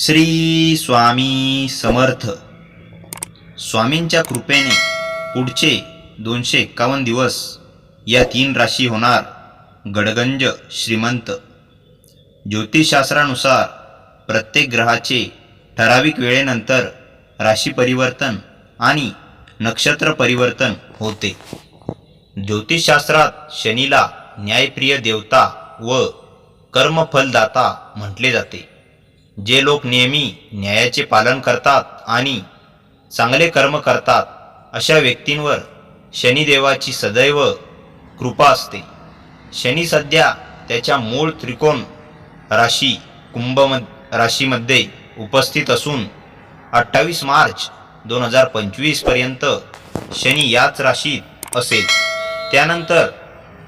श्री स्वामी समर्थ. स्वामींच्या कृपेने पुढचे दोनशे एक्कावन्न दिवस या तीन राशी होणार. गडगंज श्रीमंत. ज्योतिषशास्त्रानुसार प्रत्येक ग्रहाचे ठराविक वेळेनंतर राशी परिवर्तन आणि नक्षत्र परिवर्तन होते. ज्योतिषशास्त्रात शनीला न्यायप्रिय देवता व कर्मफलदाता म्हटले जाते. जे लोक नेहमी न्यायाचे पालन करतात आणि चांगले कर्म करतात अशा व्यक्तींवर शनिदेवाची सदैव कृपा असते. शनी सध्या त्याच्या मूळ त्रिकोण राशी कुंभ राशीमध्ये उपस्थित असून अठ्ठावीस मार्च दोन हजार पंचवीसपर्यंत शनी याच राशीत असेल. त्यानंतर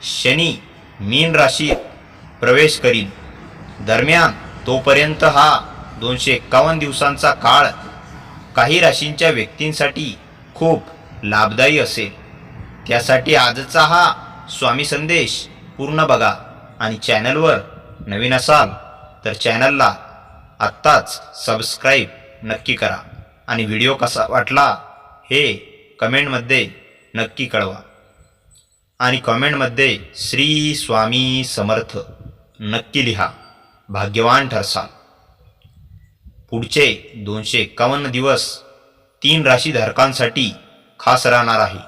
शनी मीन राशीत प्रवेश करील दरम्यान तोपर्यंत हा दोनशे एक्कावन्न दिवसांचा काळ काही राशींच्या व्यक्तींसाठी खूप लाभदायी असेल. त्यासाठी आजचा हा स्वामी संदेश पूर्ण बघा आणि चॅनलवर नवीन असाल तर चॅनलला आत्ताच सबस्क्राईब नक्की करा आणि व्हिडिओ कसा वाटला हे कमेंटमध्ये नक्की कळवा. आणि कमेंटमध्ये श्री स्वामी समर्थ नक्की लिहा. भाग्यवान ठरसाल. पुढचे दोनशे एक्कावन्न दिवस तीन राशीधारकांसाठी खास राहणार आहे.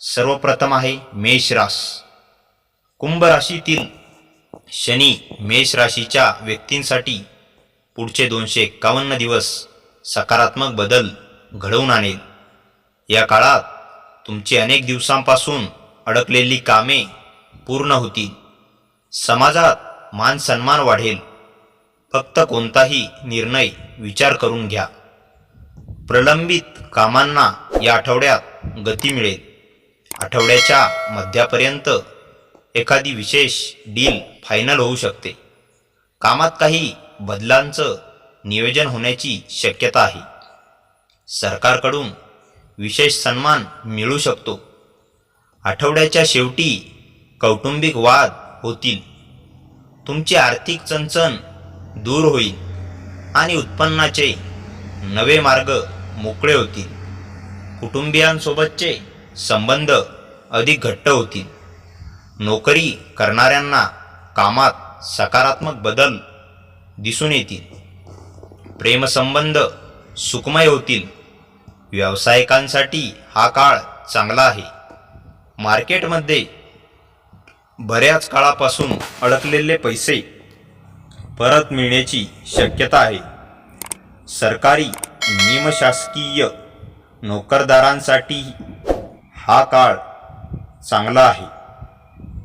सर्वप्रथम आहे मेष रास. कुंभ राशीतील शनी मेष राशीच्या व्यक्तींसाठी पुढचे दोनशे एक्कावन्न दिवस सकारात्मक बदल घडवून आणेल. या काळात तुमची अनेक दिवसांपासून अडकलेली कामे पूर्ण होतील. समाजात मान सन्मान वाढेल. फक्त कोणताही निर्णय विचार करून घ्या. प्रलंबित कामांना या आठवड्यात गती मिळेल. आठवड्याच्या मध्यापर्यंत एखादी विशेष डील फायनल होऊ शकते. कामात काही बदलांचं नियोजन होण्याची शक्यता आहे. सरकारकडून विशेष सन्मान मिळू शकतो. आठवड्याच्या शेवटी कौटुंबिक वाद होतील. तुमची आर्थिक चणचण दूर होईल आणि उत्पन्नाचे नवे मार्ग मोकळे होतील. कुटुंबियांसोबतचे संबंध अधिक घट्ट होतील. नोकरी करणाऱ्यांना कामात सकारात्मक बदल दिसून येतील. प्रेमसंबंध सुखमय होतील. व्यावसायिकांसाठी हा काळ चांगला आहे. मार्केटमध्ये बऱ्याच काळापासून अडकलेले पैसे परत मिळण्याची शक्यता आहे. सरकारी निमशासकीय नोकरदारांसाठी हा काळ चांगला आहे.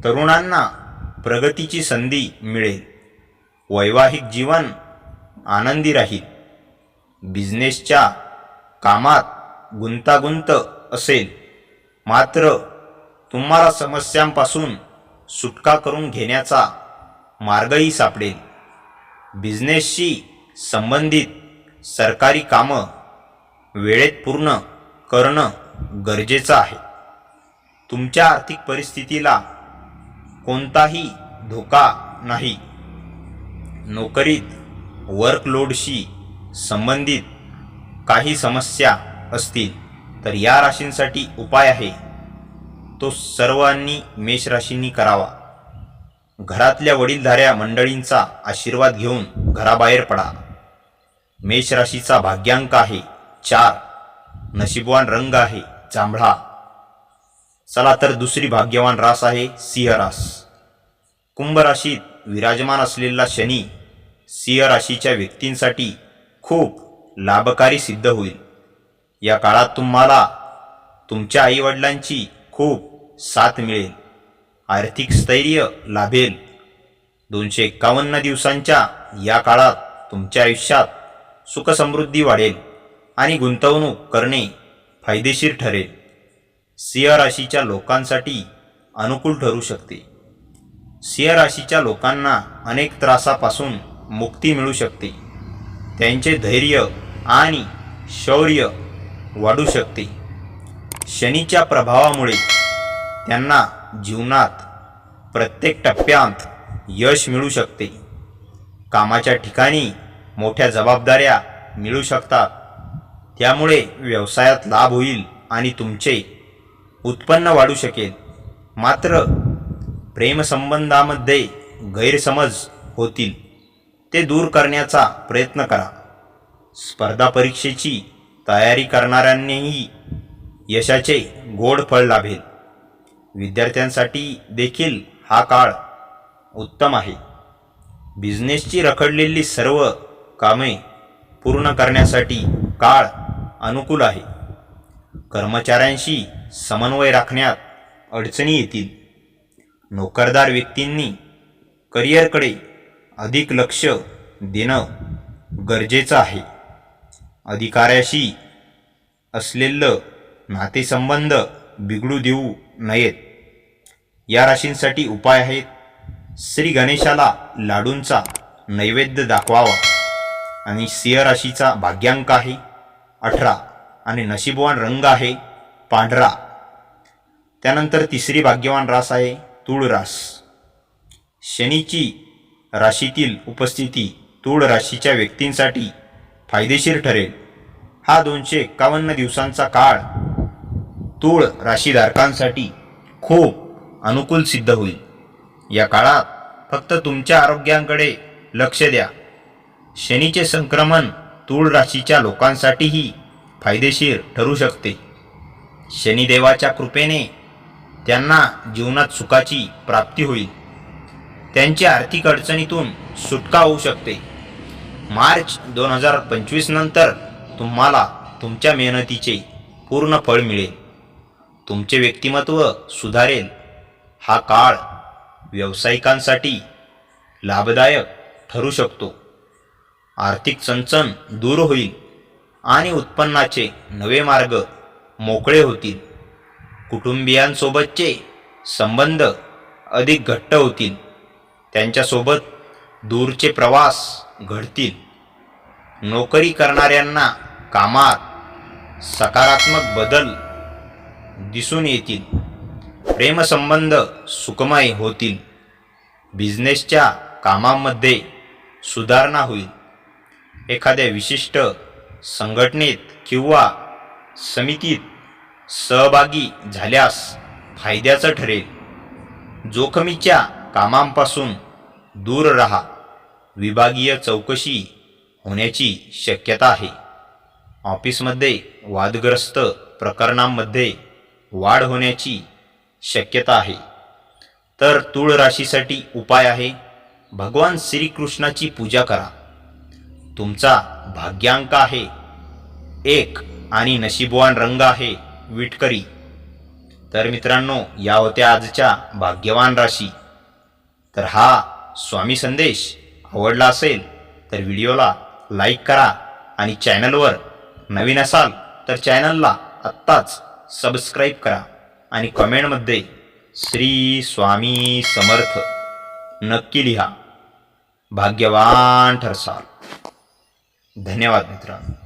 तरुणांना प्रगतीची संधी मिळेल. वैवाहिक जीवन आनंदी राहील. बिझनेसच्या कामात गुंतागुंत असेल. मात्र तुम्हाला समस्यांपासून सुटका करून घेण्याचा मार्गही सापडेल. बिझनेसशी संबंधित सरकारी कामं वेळेत पूर्ण करणं गरजेचं आहे. तुमच्या आर्थिक परिस्थितीला कोणताही धोका नाही. नोकरीत वर्कलोडशी संबंधित काही समस्या असतील तर या राशींसाठी उपाय आहे. तो सर्वांनी मेषराशींनी करावा. घरातल्या वडीलधाऱ्या मंडळींचा आशीर्वाद घेऊन घराबाहेर पडा. मेषराशीचा भाग्यांक आहे चार. नशीबवान रंग आहे जांभळा. चला तर दुसरी भाग्यवान रास आहे सिंह रास. कुंभ राशीत विराजमान असलेला शनी सिंह राशीच्या व्यक्तींसाठी खूप लाभकारी सिद्ध होईल. या काळात तुम्हाला तुमच्या आईवडिलांची खूप साथ मिळेल. आर्थिक स्थैर्य लाभेल. दोनशे एक्कावन्न दिवसांच्या या काळात तुमच्या आयुष्यात सुखसमृद्धी वाढेल आणि गुंतवणूक करणे फायदेशीर ठरेल. सिंह राशीच्या लोकांसाठी अनुकूल ठरू शकते. सिंह राशीच्या लोकांना अनेक त्रासापासून मुक्ती मिळू शकते. त्यांचे धैर्य आणि शौर्य वाढू शकते. शनीच्या प्रभावामुळे त्यांना जीवनात प्रत्येक टप्प्यात यश मिळू शकते. कामाच्या ठिकाणी मोठ्या जबाबदाऱ्या मिळू शकतात. त्यामुळे व्यवसायात लाभ होईल आणि तुमचे उत्पन्न वाढू शकेल. मात्र प्रेमसंबंधामध्ये गैरसमज होतील. ते दूर करण्याचा प्रयत्न करा. स्पर्धा परीक्षेची तयारी करणाऱ्यांनीही यशाचे गोड फळ लाभेल. विद्यार्थ्यांसाठी देखील हा काळ उत्तम आहे. बिझनेसची रखडलेली सर्व कामे पूर्ण करण्यासाठी काळ अनुकूल आहे. कर्मचाऱ्यांशी समन्वय राखण्यात अडचणी येतील. नोकरदार व्यक्तींनी करिअरकडे अधिक लक्ष देणं गरजेचं आहे. अधिकाऱ्याशी असलेलं नातेसंबंध बिघडू देऊ नयेत. या राशींसाठी उपाय आहेत. श्री गणेशाला लाडूंचा नैवेद्य दाखवावा. आणि सिंह राशीचा भाग्यांक आहे. अठरा. आणि नशीबवान रंग आहे. पांढरा. त्यानंतर तिसरी भाग्यवान रास आहे. तूळ रास. शनीची राशीतील उपस्थिती तूळ राशीच्या व्यक्तींसाठी फायदेशीर ठरेल. हा दोनशे एक्कावन्न दिवसांचा काळ तूळ राशीधारकांसाठी खूप अनुकूल सिद्ध होईल. या काळात फक्त तुमच्या आरोग्याकडे लक्ष द्या. शनीचे संक्रमण तूळ राशीच्या लोकांसाठीही फायदेशीर ठरू शकते. शनिदेवाच्या कृपेने त्यांना जीवनात सुखाची प्राप्ती होईल. त्यांच्या आर्थिक अडचणीतून सुटका होऊ शकते. मार्च दोन हजार पंचवीस नंतर तुम्हाला तुमच्या मेहनतीचे पूर्ण फळ मिळेल. तुमचे व्यक्तिमत्व सुधारेल. हा काळ व्यावसायिकांसाठी लाभदायक ठरू शकतो. आर्थिक चणचण दूर होईल आणि उत्पन्नाचे नवे मार्ग मोकळे होतील. कुटुंबियांसोबतचे संबंध अधिक घट्ट होतील. त्यांच्यासोबत दूरचे प्रवास घडतील. नोकरी करणाऱ्यांना कामात सकारात्मक बदल दिसून येतील. प्रेमसंबंध सुखमय होतील. बिझनेसच्या कामामध्ये सुधारणा होईल. एखाद्या विशिष्ट संघटनेत किंवा समितीत सहभागी झाल्यास फायद्याचं ठरेल. जोखमीच्या कामांपासून दूर राहा. विभागीय चौकशी होण्याची शक्यता आहे. ऑफिसमध्ये वादग्रस्त प्रकरणांमध्ये वाढ होण्याची शक्यता आहे. तर तूळ राशीसाठी उपाय आहे. भगवान श्रीकृष्णाची पूजा करा. तुमचा भाग्यांक आहे. एक आणि नशीबवान रंग आहे विटकरी. तर मित्रांनो या होत्या आजच्या भाग्यवान राशी. तर हा स्वामी संदेश आवडला असेल तर व्हिडिओला लाईक करा आणि चॅनलवर नवीन असाल तर चॅनलला आत्ताच सबस्क्राईब करा आणि कमेंटमध्ये श्री स्वामी समर्थ नक्की लिहा. भाग्यवान ठरसाल. धन्यवाद मित्रांनो.